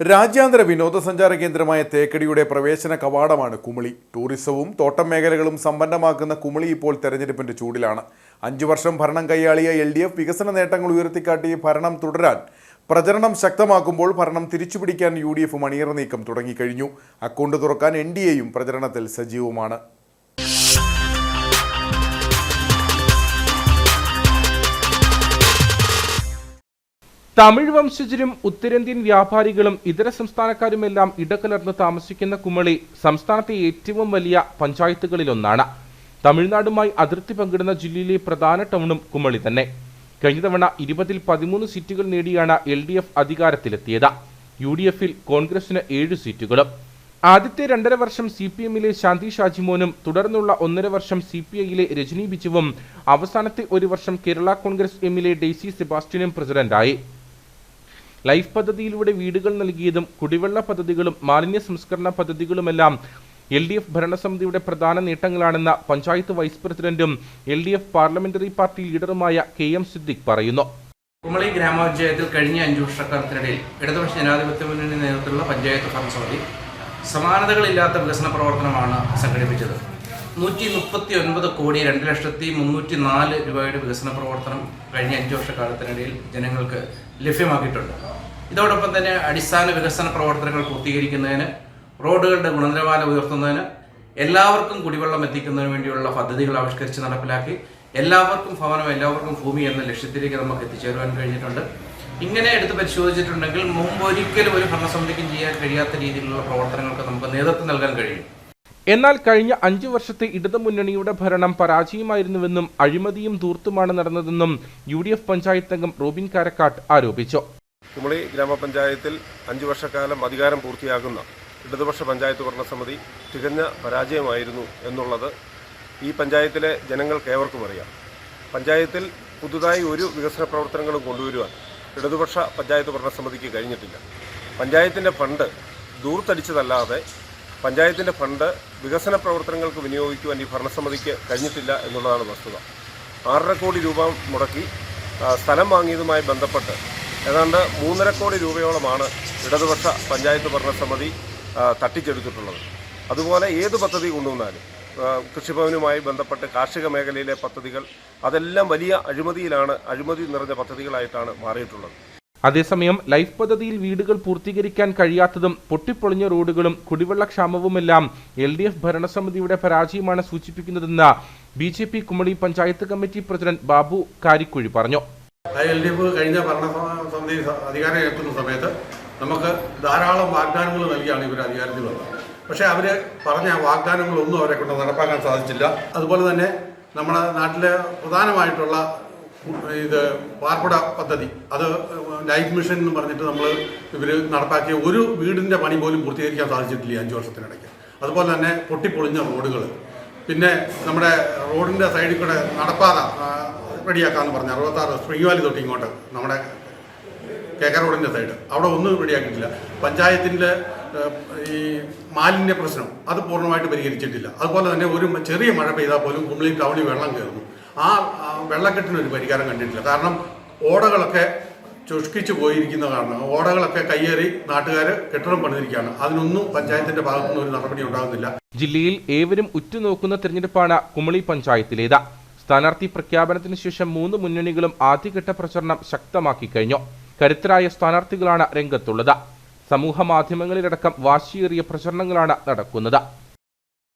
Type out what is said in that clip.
രാജ്യാന്തര വിനോദസഞ്ചാര കേന്ദ്രമായ തേക്കടിയുടെ പ്രവേശന കവാടമാണ് കുമിളി. ടൂറിസവും തോട്ടം മേഖലകളും സമ്പന്നമാക്കുന്ന കുമിളി ഇപ്പോൾ തെരഞ്ഞെടുപ്പിന്റെ ചൂടിലാണ്. അഞ്ചു വർഷം ഭരണം കൈയാളിയ എൽ ഡി എഫ് വികസന നേട്ടങ്ങൾ ഉയർത്തിക്കാട്ടി ഭരണം തുടരാൻ പ്രചരണം ശക്തമാക്കുമ്പോൾ ഭരണം തിരിച്ചുപിടിക്കാൻ യു ഡി എഫ് മണിയറ നീക്കം തുടങ്ങിക്കഴിഞ്ഞു. അക്കൗണ്ട് തുറക്കാൻ എൻ ഡി എയും പ്രചരണത്തിൽ സജീവമാണ്. തമിഴ് വംശജരും ഉത്തരേന്ത്യൻ വ്യാപാരികളും ഇതര സംസ്ഥാനക്കാരുമെല്ലാം ഇടകലർന്ന് താമസിക്കുന്ന കുമളി സംസ്ഥാനത്തെ ഏറ്റവും വലിയ പഞ്ചായത്തുകളിലൊന്നാണ്. തമിഴ്നാടുമായി അതിർത്തി പങ്കിടുന്ന ജില്ലയിലെ പ്രധാന ടൗണും കുമളി തന്നെ. കഴിഞ്ഞ തവണ ഇരുപതിൽ പതിമൂന്ന് സീറ്റുകൾ നേടിയാണ് എൽ ഡി എഫ് അധികാരത്തിലെത്തിയത്. യു ഡി എഫിൽ കോൺഗ്രസിന് ഏഴ് സീറ്റുകളും. ആദ്യത്തെ രണ്ടര വർഷം സി പി എമ്മിലെ ശാന്തി ഷാജിമോനും തുടർന്നുള്ള ഒന്നര വർഷം സി പി ഐയിലെ രജനി ബിജുവും അവസാനത്തെ ഒരു വർഷം കേരള കോൺഗ്രസ് എമ്മിലെ ഡെയ്സി സെബാസ്റ്റ്യനും പ്രസിഡന്റായി. ലൈഫ് പദ്ധതിയിലൂടെ വീടുകൾ നൽകിയതും കുടിവെള്ള പദ്ധതികളും മാലിന്യ സംസ്കരണ പദ്ധതികളുമെല്ലാം എൽ ഡി എഫ് ഭരണസമിതിയുടെ പ്രധാന നേട്ടങ്ങളാണെന്ന് പഞ്ചായത്ത് വൈസ് പ്രസിഡന്റും L D F parliamentary party ലീഡറുമായ K M Siddique പറയുന്നു. കുമളി ഗ്രാമപഞ്ചായത്തിൽ കഴിഞ്ഞ അഞ്ചു വർഷക്കാലത്തിനിടയിൽ ഇടതുപക്ഷ ജനാധിപത്യ മുന്നണി നേതൃത്വത്തിലുള്ള പഞ്ചായത്ത് ഭരണസമിതി സമാനതകളില്ലാത്ത വികസന പ്രവർത്തനമാണ് സംഘടിപ്പിച്ചത്. നൂറ്റി മുപ്പത്തി ഒൻപത് കോടി രണ്ട് ലക്ഷത്തി മുന്നൂറ്റി നാല് രൂപയുടെ വികസന പ്രവർത്തനം കഴിഞ്ഞ അഞ്ചു വർഷക്കാലത്തിനിടയിൽ ജനങ്ങൾക്ക് ലഭ്യമാക്കിയിട്ടുണ്ട്. ഇതോടൊപ്പം തന്നെ അടിസ്ഥാന വികസന പ്രവർത്തനങ്ങൾ പൂർത്തീകരിക്കുന്നതിന് റോഡുകളുടെ ഗുണനിലവാരം ഉയർത്തുന്നതിന് എല്ലാവർക്കും കുടിവെള്ളം എത്തിക്കുന്നതിന് വേണ്ടിയുള്ള പദ്ധതികൾ ആവിഷ്കരിച്ച് നടപ്പിലാക്കി എല്ലാവർക്കും ഭവനം എല്ലാവർക്കും ഭൂമി എന്ന ലക്ഷ്യത്തിലേക്ക് നമുക്ക് എത്തിച്ചേരുവാൻ കഴിഞ്ഞിട്ടുണ്ട്. ഇങ്ങനെ എടുത്ത് പരിശോധിച്ചിട്ടുണ്ടെങ്കിൽ മുമ്പ് ഒരിക്കലും ഒരു ഭരണസമിതിക്കും ചെയ്യാൻ കഴിയാത്ത രീതിയിലുള്ള പ്രവർത്തനങ്ങൾക്ക് നമുക്ക് നേതൃത്വം നൽകാൻ കഴിയും. എന്നാൽ കഴിഞ്ഞ അഞ്ചു വർഷത്തെ ഇടതുമുന്നണിയുടെ ഭരണം പരാജയമായിരുന്നുവെന്നും അഴിമതിയും ധൂർത്തുമാണ് നടന്നതെന്നും യു ഡി എഫ് പഞ്ചായത്ത് അംഗം റോബിൻ കാരക്കാട്ട് ആരോപിച്ചു. കുമളി ഗ്രാമപഞ്ചായത്തിൽ അഞ്ചു വർഷക്കാലം അധികാരം പൂർത്തിയാകുന്ന ഇടതുപക്ഷ പഞ്ചായത്ത് ഭരണ സമിതി തികഞ്ഞ പരാജയമായിരുന്നു എന്നുള്ളത് ഈ പഞ്ചായത്തിലെ ജനങ്ങൾക്ക് ഏവർക്കും അറിയാം. പഞ്ചായത്തിൽ പുതുതായി ഒരു വികസന പ്രവർത്തനങ്ങളും കൊണ്ടുവരുവാൻ ഇടതുപക്ഷ പഞ്ചായത്ത് ഭരണ ഭരണസമിതിക്ക് കഴിഞ്ഞിട്ടില്ല. പഞ്ചായത്തിന്റെ ഫണ്ട് ദൂർത്തടിച്ചതല്ലാതെ പഞ്ചായത്തിന്റെ ഫണ്ട് വികസന പ്രവർത്തനങ്ങൾക്ക് വിനിയോഗിക്കുവാൻ ഈ ഭരണസമിതിക്ക് കഴിഞ്ഞിട്ടില്ല എന്നുള്ളതാണ് വസ്തുത. ആറര കോടി രൂപ മുടക്കി സ്ഥലം വാങ്ങിയതുമായി ബന്ധപ്പെട്ട് ഏതാണ്ട് മൂന്നര കോടി രൂപയോളമാണ് ഇടതുപക്ഷ പഞ്ചായത്ത് ഭരണസമിതി തട്ടിച്ചെടുത്തിട്ടുള്ളത്. അതുപോലെ ഏത് പദ്ധതി കൊണ്ടുവന്നാലും കൃഷിഭവനുമായി ബന്ധപ്പെട്ട് കാർഷിക മേഖലയിലെ പദ്ധതികൾ അതെല്ലാം വലിയ അഴിമതിയിലാണ് അഴിമതി നിറഞ്ഞ പദ്ധതികളായിട്ടാണ് മാറിയിട്ടുള്ളത്. അതേസമയം ലൈഫ് പദ്ധതിയിൽ വീടുകൾ പൂർത്തീകരിക്കാൻ കഴിയാത്തതും പൊട്ടിപ്പൊളിഞ്ഞ റോഡുകളും കുടിവെള്ളക്ഷാമവുമെല്ലാം എൽ ഡി എഫ് ഭരണസമിതിയുടെ പരാജയമാണ് സൂചിപ്പിക്കുന്നതെന്ന് B J P Kumily panchayat committee president Babu Karikkuzhi പറഞ്ഞു. എൽ ഡി എഫ് കഴിഞ്ഞ ഭരണസമിതി അധികാരം ഏൽക്കുന്ന സമയത്ത് നമുക്ക് ധാരാളം വാഗ്ദാനങ്ങൾ നൽകിയാണ് ഇവർ അധികാരത്തിൽ വന്നത്. പക്ഷേ അവർ പറഞ്ഞ വാഗ്ദാനങ്ങളൊന്നും അവരെ കൊണ്ട് നടപ്പാക്കാൻ സാധിച്ചില്ല. അതുപോലെ തന്നെ നമ്മുടെ നാട്ടിലെ പ്രധാനമായിട്ടുള്ള ഇത് പാർപ്പിട പദ്ധതി അത് ലൈഫ് മിഷൻ എന്ന് പറഞ്ഞിട്ട് നമ്മൾ ഇവർ നടപ്പാക്കിയ ഒരു വീടിന്റെ പണി പോലും പൂർത്തീകരിക്കാൻ സാധിച്ചിട്ടില്ല അഞ്ച് വർഷത്തിനിടയ്ക്ക്. അതുപോലെ തന്നെ പൊട്ടിപ്പൊളിഞ്ഞ റോഡുകൾ പിന്നെ നമ്മുടെ റോഡിന്റെ സൈഡിൽ കൂടെ നടപ്പാത റെഡിയാക്കാന്ന് പറഞ്ഞു അറുപത്താറ് സ്പ്രിംഗ് വാലി തൊട്ട് ഇങ്ങോട്ട് നമ്മുടെ കേക്ക റോഡിന്റെ സൈഡ്. അവിടെ ഒന്നും റെഡിയാക്കിയിട്ടില്ല. പഞ്ചായത്തിന്റെ ഈ മാലിന്യ പ്രശ്നം അത് പൂർണമായിട്ട് പരിഹരിച്ചിട്ടില്ല. അതുപോലെ തന്നെ ഒരു ചെറിയ മഴ പെയ്താൽ പോലും കുമ്പളി ടൗണിൽ വെള്ളം കയറുന്നു ആ വെള്ളക്കെട്ടിനൊരു പരിഹാരം കണ്ടിട്ടില്ല. കാരണം ഓടകളൊക്കെ ചുഷ്കിച്ചു പോയിരിക്കുന്ന കാരണം. ഓടകളൊക്കെ കയ്യേറി നാട്ടുകാർ കെട്ടിടം പണിതിരിക്കുകയാണ്. അതിനൊന്നും പഞ്ചായത്തിന്റെ ഭാഗത്തുനിന്ന് ഒരു നടപടി ഉണ്ടാകുന്നില്ല. ജില്ലയിൽ ഏവരും ഉറ്റുനോക്കുന്ന തെരഞ്ഞെടുപ്പാണ് കുമളി പഞ്ചായത്തിലേത്. സ്ഥാനാർത്ഥി പ്രഖ്യാപനത്തിന് ശേഷം മൂന്ന് മുന്നണികളും ആദ്യഘട്ട പ്രചരണം ശക്തമാക്കി കഴിഞ്ഞു. കരുത്തരായ സ്ഥാനാർത്ഥികളാണ് രംഗത്തുള്ളത്. സമൂഹ മാധ്യമങ്ങളിലടക്കം വാശിയേറിയ പ്രചരണങ്ങളാണ് നടക്കുന്നത്.